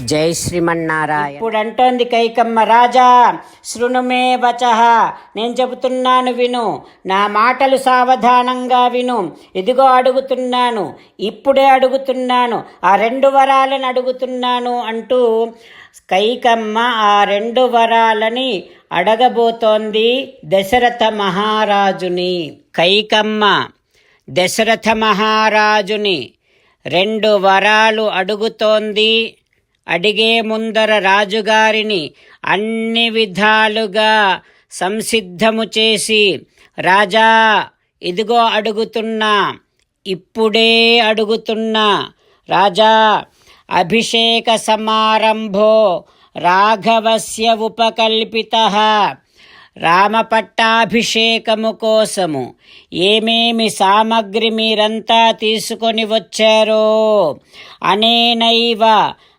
జై శ్రీమన్నారాయణ. ఇప్పుడు అంటోంది కైకమ్మ రాజా శృణుమే వచ. నేను చెబుతున్నాను విను నా మాటలు సావధానంగా విను. ఇదిగో అడుగుతున్నాను ఇప్పుడే అడుగుతున్నాను ఆ రెండు వరాలను అడుగుతున్నాను అంటూ కైకమ్మ ఆ రెండు వరాలని అడగబోతోంది దశరథ మహారాజుని. కైకమ్మ దశరథ మహారాజుని రెండు వరాలు అడుగుతోంది అడిగే ముందర రాజుగారిని అన్ని విధాలుగా సంసిద్ధము చేసి రాజా ఇదిగో అడుగుతున్నా ఇప్పుడే అడుగుతున్నా రాజా అభిషేక సమారంభో రాఘవస్య ఉపకల్పిత రామపట్టాభిషేకము కోసము. ఏమేమి సామగ్రి మీరంతా తీసుకొని వచ్చారో అనేనైవ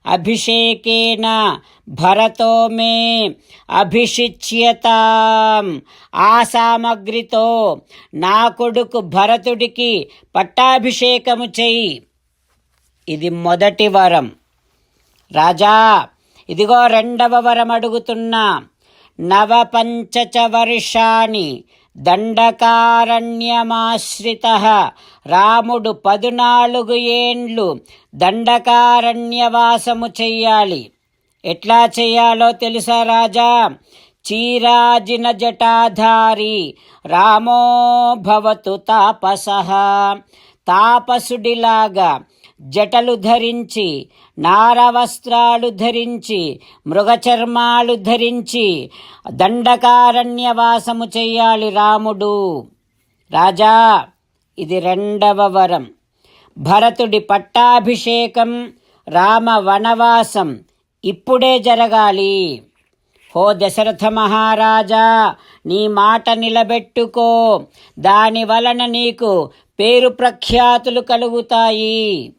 అభిషేకేన భరతో మే అభిషిచ్యతాం. ఆ సామగ్రితో నా కొడుకు భరతుడికి పట్టాభిషేకము చెయ్యి. ఇది మొదటి వరం. రాజా ఇదిగో రెండవ వరం అడుగుతున్నా. నవపంచచ వర్షాని దండకారణ్యమాశ్రిత. రాముడు పదునాలుగు ఏండ్లు దండకారణ్యవాసము చెయ్యాలి. ఎట్లా చెయ్యాలో తెలుసా రాజా? చీరాజిన జటాధారి రామో భవతు తాపస. తాపసుడిలాగా జటలు ధరించి నారవస్త్రాలు ధరించి మృగచర్మాలు ధరించి దండకారణ్యవాసము చెయ్యాలి రాముడు. రాజా ఇది రెండవ వరం. భరతుడి పట్టాభిషేకం రామ వనవాసం ఇప్పుడే జరగాలి. ఓ దశరథ మహారాజా నీ మాట నిలబెట్టుకో. దాని వలన నీకు పేరు ప్రఖ్యాతులు కలుగుతాయి.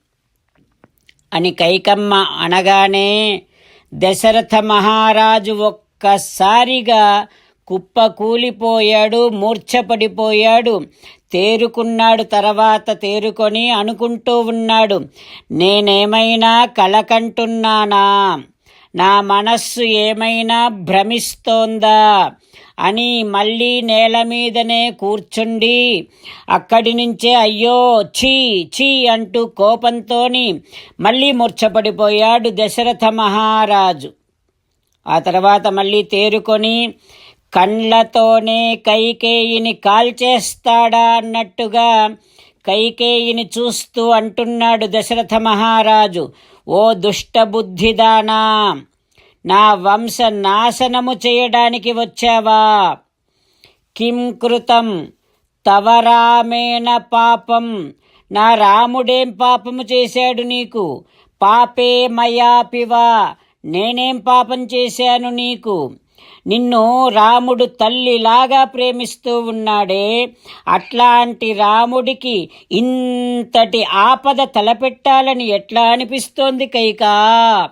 అని కైకమ్మ అనగానే దశరథ మహారాజు ఒక్కసారిగా కుప్ప కూలిపోయాడు మూర్ఛపడిపోయాడు. తేరుకున్నాడు తర్వాత తేరుకొని అనుకుంటూ ఉన్నాడు నేనేమైనా కలకంటున్నానా? నా మనస్సు ఏమైనా భ్రమిస్తోందా? అని మళ్ళీ నేల మీదనే కూర్చుండి అక్కడి నుంచే అయ్యో ఛీ ఛీ అంటూ కోపంతోని మళ్ళీ మూర్ఛపడిపోయాడు దశరథ మహారాజు. ఆ తర్వాత మళ్ళీ తేరుకొని కండ్లతోనే కైకేయిని కాల్చేస్తాడా అన్నట్టుగా కైకేయిని చూస్తూ అంటున్నాడు దశరథ మహారాజు. ఓ దుష్టబుద్ధిదానా నా వంశ నాశనము చేయడానికి వచ్చావా? కిం కృతం? తవ రామేణ పాపం. నా రాముడేం పాపము చేశాడు నీకు? పాపే మయాపివా నేనేం పాపం చేశాను నీకు? నిన్ను రాముడు తల్లిలాగా ప్రేమిస్తూ ఉన్నాడే. అట్లాంటి రాముడికి ఇంతటి ఆపద తలపెట్టాలని ఎట్లా అనిపిస్తోంది కైకా?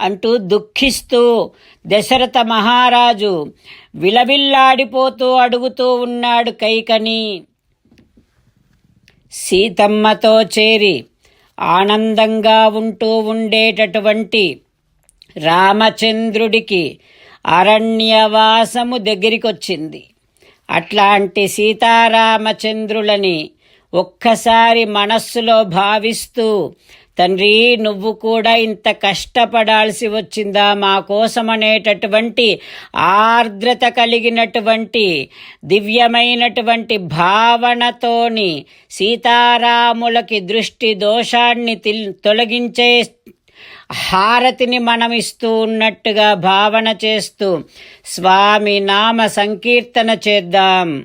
అంటూ దుఃఖిస్తూ దశరథ మహారాజు విలవిల్లాడిపోతూ అడుగుతూ ఉన్నాడు కైకని. సీతమ్మతో చేరి ఆనందంగా ఉంటూ ఉండేటటువంటి రామచంద్రుడికి అరణ్యవాసము దగ్గరికొచ్చింది. అట్లాంటి సీతారామచంద్రులని ఒక్కసారి మనస్సులో భావిస్తూ తండ్రి నువ్వు కూడా ఇంత కష్టపడాల్సి వచ్చిందా? మా కోసమనేటటువంటి ఆర్ద్రత కలిగినటువంటి దివ్యమైనటువంటి భావనతోని సీతారాములకి దృష్టి దోషాన్ని తిల్- తొలగించే హారతిని మనం ఇస్తూ ఉన్నట్టుగా భావన చేస్తూ స్వామి నామ సంకీర్తన చేద్దాం.